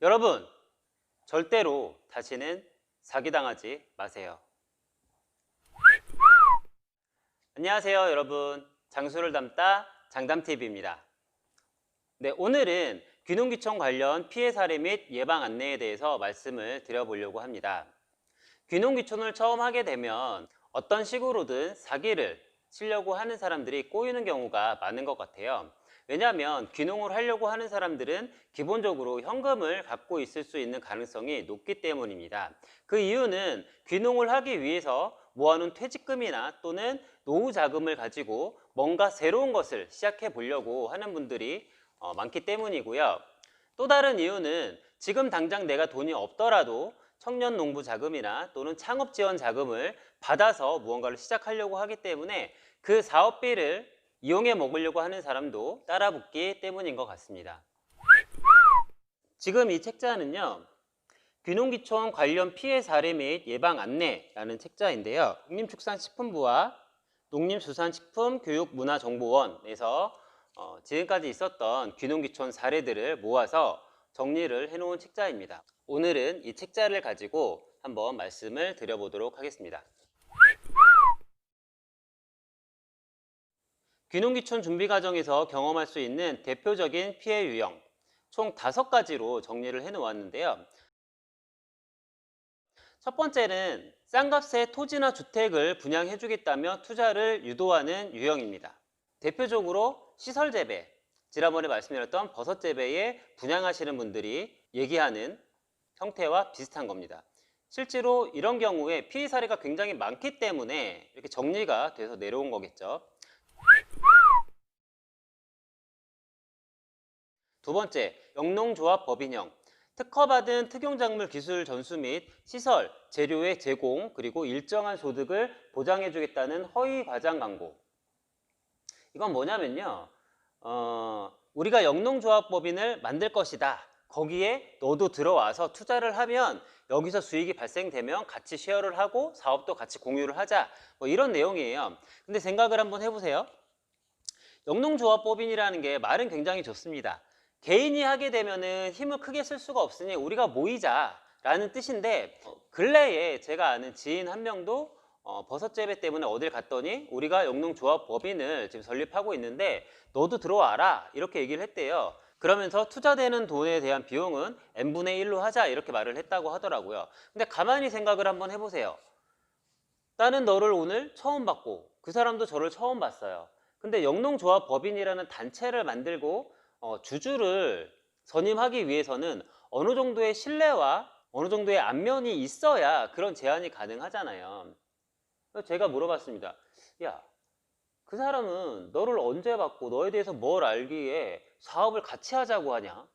여러분, 절대로 다시는 사기당하지 마세요. 안녕하세요, 여러분. 장수를 담다 장담TV입니다. 네, 오늘은 귀농귀촌 관련 피해 사례 및 예방 안내에 대해서 말씀을 드려보려고 합니다. 귀농귀촌을 처음 하게 되면 어떤 식으로든 사기를 치려고 하는 사람들이 꼬이는 경우가 많은 것 같아요. 왜냐하면 귀농을 하려고 하는 사람들은 기본적으로 현금을 갖고 있을 수 있는 가능성이 높기 때문입니다. 그 이유는 귀농을 하기 위해서 모아놓은 퇴직금이나 또는 노후 자금을 가지고 뭔가 새로운 것을 시작해 보려고 하는 분들이 어, 많기 때문이고요. 또 다른 이유는 지금 당장 내가 돈이 없더라도 청년 농부 자금이나 또는 창업 지원 자금을 받아서 무언가를 시작하려고 하기 때문에 그 사업비를 이용해 먹으려고 하는 사람도 따라 붙기 때문인 것 같습니다. 지금 이 책자는요. 귀농귀촌 관련 피해 사례 및 예방 안내라는 책자인데요. 농림축산식품부와 농림수산식품교육문화정보원에서 어, 지금까지 있었던 귀농귀촌 사례들을 모아서 정리를 해놓은 책자입니다. 오늘은 이 책자를 가지고 한번 말씀을 드려보도록 하겠습니다. 귀농귀촌 준비 과정에서 경험할 수 있는 대표적인 피해 유형 총 다섯 가지로 정리를 해 놓았는데요. 첫 번째는 싼 값에 토지나 주택을 분양해 주겠다며 투자를 유도하는 유형입니다. 대표적으로 시설 재배, 지난번에 말씀드렸던 버섯 재배에 분양하시는 분들이 얘기하는 형태와 비슷한 겁니다. 실제로 이런 경우에 피해 사례가 굉장히 많기 때문에 이렇게 정리가 돼서 내려온 거겠죠. 두 번째, 영농조합 법인형. 특허받은 특용작물 기술 전수 및 시설, 재료의 제공, 그리고 일정한 소득을 보장해주겠다는 허위 과장 광고. 이건 뭐냐면요. 어, 우리가 영농조합법인을 만들 것이다. 거기에 너도 들어와서 투자를 하면 여기서 수익이 발생되면 같이 쉐어를 하고 사업도 같이 공유를 하자. 뭐 이런 내용이에요. 근데 생각을 한번 해보세요. 영농조합법인이라는 게 말은 굉장히 좋습니다. 개인이 하게 되면은 힘을 크게 쓸 수가 없으니 우리가 모이자 라는 뜻인데 어, 근래에 제가 아는 지인 한 명도 어, 버섯 재배 때문에 어딜 갔더니 우리가 영농조합 법인을 지금 설립하고 있는데 너도 들어와라 이렇게 얘기를 했대요. 그러면서 투자되는 돈에 대한 비용은 n분의 1로 하자 이렇게 말을 했다고 하더라고요. 근데 가만히 생각을 한번 해보세요. 나는 너를 오늘 처음 봤고 그 사람도 저를 처음 봤어요. 근데 영농조합 법인이라는 단체를 만들고 어, 주주를 선임하기 위해서는 어느 정도의 신뢰와 어느 정도의 안면이 있어야 그런 제안이 가능하잖아요. 제가 물어봤습니다. 야, 그 사람은 너를 언제 봤고 너에 대해서 뭘 알기에 사업을 같이 하자고 하냐?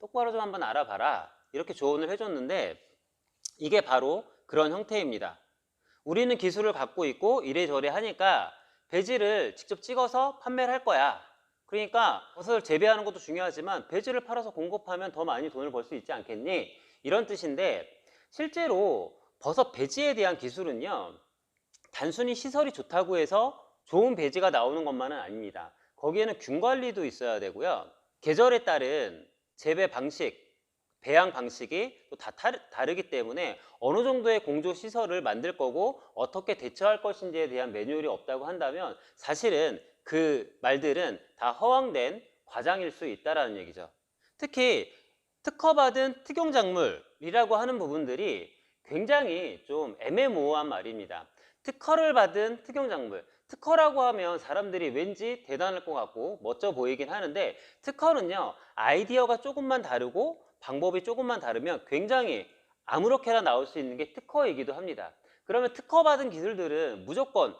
똑바로 좀 한번 알아봐라. 이렇게 조언을 해줬는데 이게 바로 그런 형태입니다. 우리는 기술을 갖고 있고 이래저래 하니까 배지를 직접 찍어서 판매를 할 거야. 그러니까 버섯을 재배하는 것도 중요하지만 배지를 팔아서 공급하면 더 많이 돈을 벌 수 있지 않겠니? 이런 뜻인데 실제로 버섯 배지에 대한 기술은요 단순히 시설이 좋다고 해서 좋은 배지가 나오는 것만은 아닙니다. 거기에는 균 관리도 있어야 되고요. 계절에 따른 재배 방식, 배양 방식이 또 다 다르기 때문에 어느 정도의 공조 시설을 만들 거고 어떻게 대처할 것인지에 대한 매뉴얼이 없다고 한다면 사실은 그 말들은 다 허황된 과장일 수 있다라는 얘기죠. 특히 특허받은 특용작물이라고 하는 부분들이 굉장히 좀 애매모호한 말입니다. 특허를 받은 특용작물, 특허라고 하면 사람들이 왠지 대단할 것 같고 멋져 보이긴 하는데 특허는요 아이디어가 조금만 다르고 방법이 조금만 다르면 굉장히 아무렇게나 나올 수 있는 게 특허이기도 합니다. 그러면 특허받은 기술들은 무조건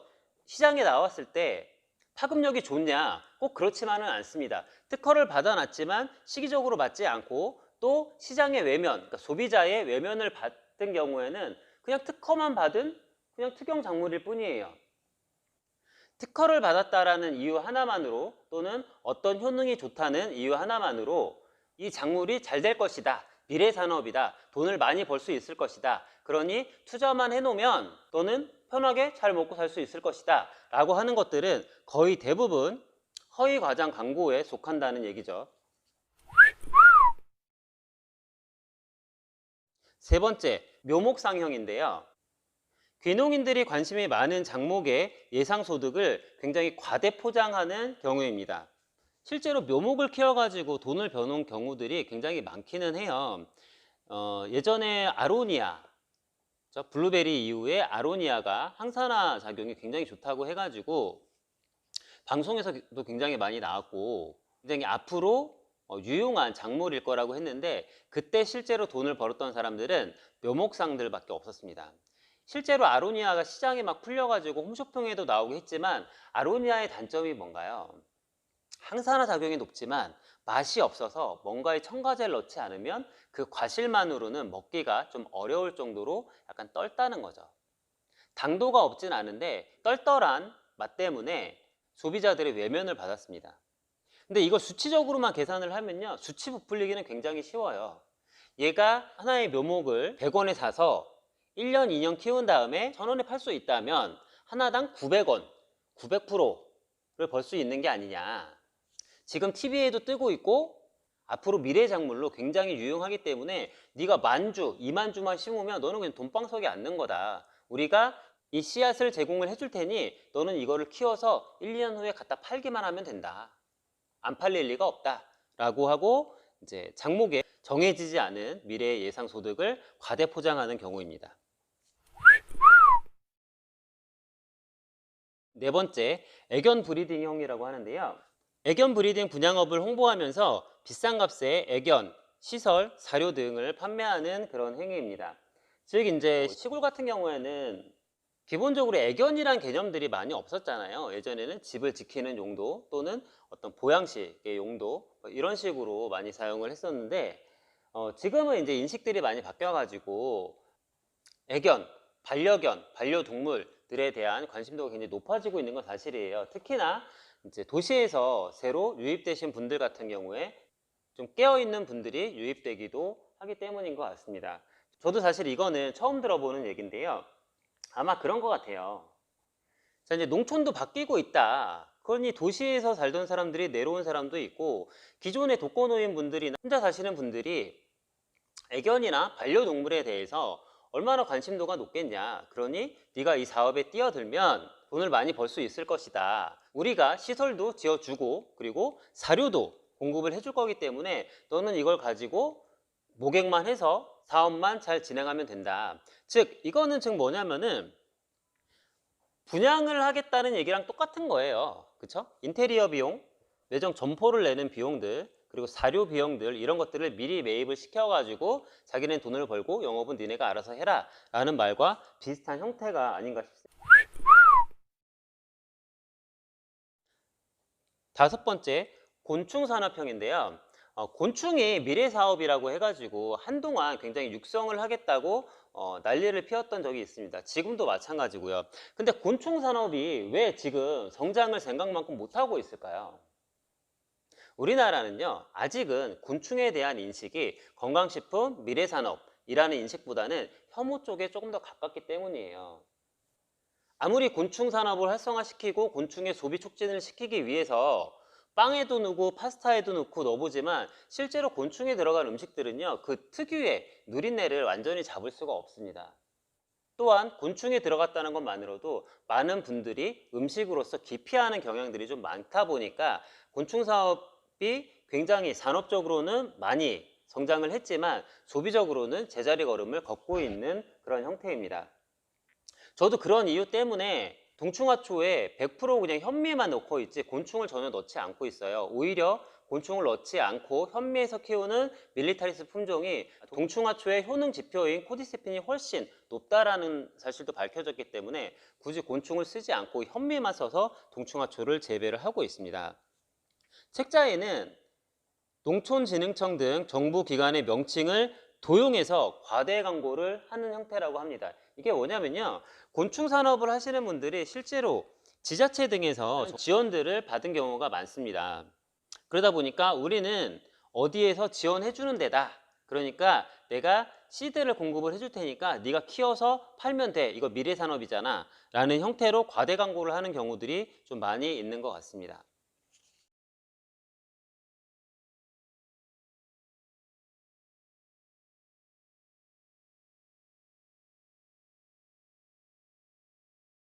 시장에 나왔을 때 파급력이 좋냐? 꼭 그렇지만은 않습니다. 특허를 받아놨지만 시기적으로 받지 않고 또 시장의 외면, 그러니까 소비자의 외면을 받은 경우에는 그냥 특허만 받은 그냥 특용 작물일 뿐이에요. 특허를 받았다라는 이유 하나만으로 또는 어떤 효능이 좋다는 이유 하나만으로 이 작물이 잘 될 것이다. 미래 산업이다. 돈을 많이 벌 수 있을 것이다. 그러니 투자만 해놓으면 또는 편하게 잘 먹고 살 수 있을 것이다. 라고 하는 것들은 거의 대부분 허위 과장 광고에 속한다는 얘기죠. 세 번째, 묘목상형인데요. 귀농인들이 관심이 많은 장목의 예상 소득을 굉장히 과대 포장하는 경우입니다. 실제로 묘목을 키워가지고 돈을 버는 경우들이 굉장히 많기는 해요. 어, 예전에 아로니아, 저 블루베리 이후에 아로니아가 항산화 작용이 굉장히 좋다고 해가지고 방송에서도 굉장히 많이 나왔고 굉장히 앞으로 어, 유용한 작물일 거라고 했는데 그때 실제로 돈을 벌었던 사람들은 묘목상들밖에 없었습니다. 실제로 아로니아가 시장에 막 풀려가지고 홈쇼핑에도 나오고 했지만 아로니아의 단점이 뭔가요? 항산화 작용이 높지만 맛이 없어서 뭔가에 첨가제를 넣지 않으면 그 과실만으로는 먹기가 좀 어려울 정도로 약간 떨다는 거죠. 당도가 없진 않은데 떨떨한 맛 때문에 소비자들의 외면을 받았습니다. 근데 이걸 수치적으로만 계산을 하면요. 수치 부풀리기는 굉장히 쉬워요. 얘가 하나의 묘목을 100원에 사서 1년, 2년 키운 다음에 1000원에 팔 수 있다면 하나당 900원, 900%를 벌 수 있는 게 아니냐. 지금 TV에도 뜨고 있고 앞으로 미래 작물로 굉장히 유용하기 때문에 네가 만주, 2만주만 심으면 너는 그냥 돈방석에 앉는 거다. 우리가 이 씨앗을 제공을 해줄 테니 너는 이거를 키워서 1, 2년 후에 갖다 팔기만 하면 된다. 안 팔릴 리가 없다. 라고 하고 이제 장목에 정해지지 않은 미래의 예상 소득을 과대 포장하는 경우입니다. 네 번째, 애견 브리딩형이라고 하는데요. 애견 브리딩 분양업을 홍보하면서 비싼 값에 애견, 시설, 사료 등을 판매하는 그런 행위입니다. 즉 이제 시골 같은 경우에는 기본적으로 애견이란 개념들이 많이 없었잖아요. 예전에는 집을 지키는 용도 또는 어떤 보양식의 용도 뭐 이런 식으로 많이 사용을 했었는데 어, 지금은 이제 인식들이 많이 바뀌어가지고 애견, 반려견, 반려동물들에 대한 관심도가 굉장히 높아지고 있는 건 사실이에요. 특히나 이제 도시에서 새로 유입되신 분들 같은 경우에 좀 깨어있는 분들이 유입되기도 하기 때문인 것 같습니다. 저도 사실 이거는 처음 들어보는 얘기인데요. 아마 그런 것 같아요. 자, 이제 농촌도 바뀌고 있다. 그러니 도시에서 살던 사람들이 내려온 사람도 있고 기존의 독거노인 분들이나 혼자 사시는 분들이 애견이나 반려동물에 대해서 얼마나 관심도가 높겠냐. 그러니 네가 이 사업에 뛰어들면 돈을 많이 벌 수 있을 것이다. 우리가 시설도 지어주고 그리고 사료도 공급을 해줄 거기 때문에 너는 이걸 가지고 모객만 해서 사업만 잘 진행하면 된다. 즉 이거는 즉 뭐냐면은 분양을 하겠다는 얘기랑 똑같은 거예요. 그쵸? 인테리어 비용, 매장 점포를 내는 비용들, 그리고 사료 비용들 이런 것들을 미리 매입을 시켜가지고 자기는 돈을 벌고 영업은 니네가 알아서 해라 라는 말과 비슷한 형태가 아닌가 싶습니다. 다섯 번째, 곤충 산업형인데요. 어, 곤충이 미래 사업이라고 해가지고 한동안 굉장히 육성을 하겠다고 어, 난리를 피웠던 적이 있습니다. 지금도 마찬가지고요. 근데 곤충 산업이 왜 지금 성장을 생각만큼 못하고 있을까요? 우리나라는요, 아직은 곤충에 대한 인식이 건강식품, 미래산업이라는 인식보다는 혐오 쪽에 조금 더 가깝기 때문이에요. 아무리 곤충 산업을 활성화시키고 곤충의 소비 촉진을 시키기 위해서 빵에도 넣고 파스타에도 넣고 넣어보지만 실제로 곤충에 들어간 음식들은요 그 특유의 누린내를 완전히 잡을 수가 없습니다. 또한 곤충에 들어갔다는 것만으로도 많은 분들이 음식으로서 기피하는 경향들이 좀 많다 보니까 곤충 사업 이 굉장히 산업적으로는 많이 성장을 했지만 소비적으로는 제자리 걸음을 걷고 있는 그런 형태입니다. 저도 그런 이유 때문에 동충하초에 100% 그냥 현미만 넣고 있지 곤충을 전혀 넣지 않고 있어요. 오히려 곤충을 넣지 않고 현미에서 키우는 밀리타리스 품종이 동충하초의 효능 지표인 코디세핀이 훨씬 높다라는 사실도 밝혀졌기 때문에 굳이 곤충을 쓰지 않고 현미만 써서 동충하초를 재배를 하고 있습니다. 책자에는 농촌진흥청 등 정부 기관의 명칭을 도용해서 과대 광고를 하는 형태라고 합니다. 이게 뭐냐면요. 곤충 산업을 하시는 분들이 실제로 지자체 등에서 지원들을 받은 경우가 많습니다. 그러다 보니까 우리는 어디에서 지원해 주는 데다. 그러니까 내가 시드를 공급을 해줄 테니까 네가 키워서 팔면 돼. 이거 미래 산업이잖아. 라는 형태로 과대 광고를 하는 경우들이 좀 많이 있는 것 같습니다.